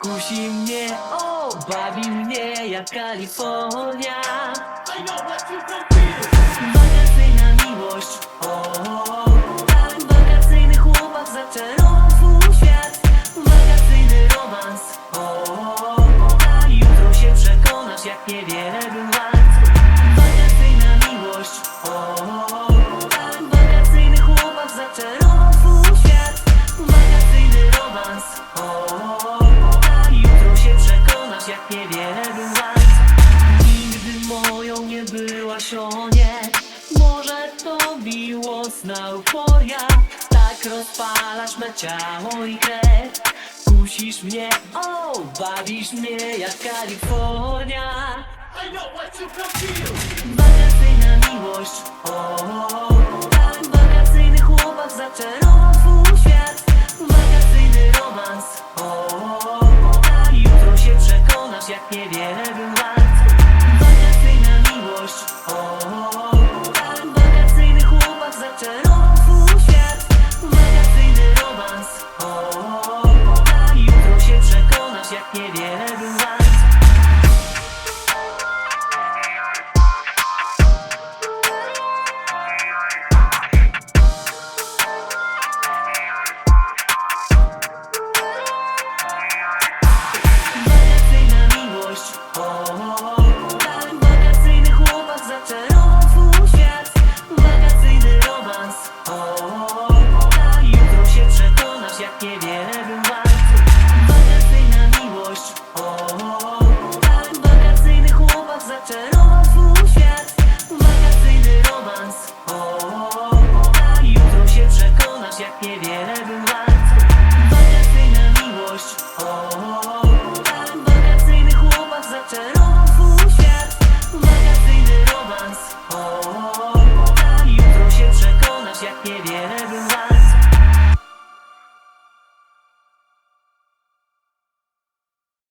Kusi mnie, o, bawi mnie jak Kalifornia. Wakacyjna miłość, o, tak Wakacyjny chłopak zaczarował świat. Wakacyjny romans, o, a jutro się przekonasz jak niewiele był Może to miłosna euforia. Tak rozpalasz me ciało i krew. Kusisz mnie, o, bawisz mnie jak Kalifornia. Wakacyjna miłość, o, tak Wakacyjny chłopak zaczarował twój świat. Wakacyjny romans, o, tak Jutro się przekonasz jak niewiele przekonasz jak niewiele Wakacyjny romans, o,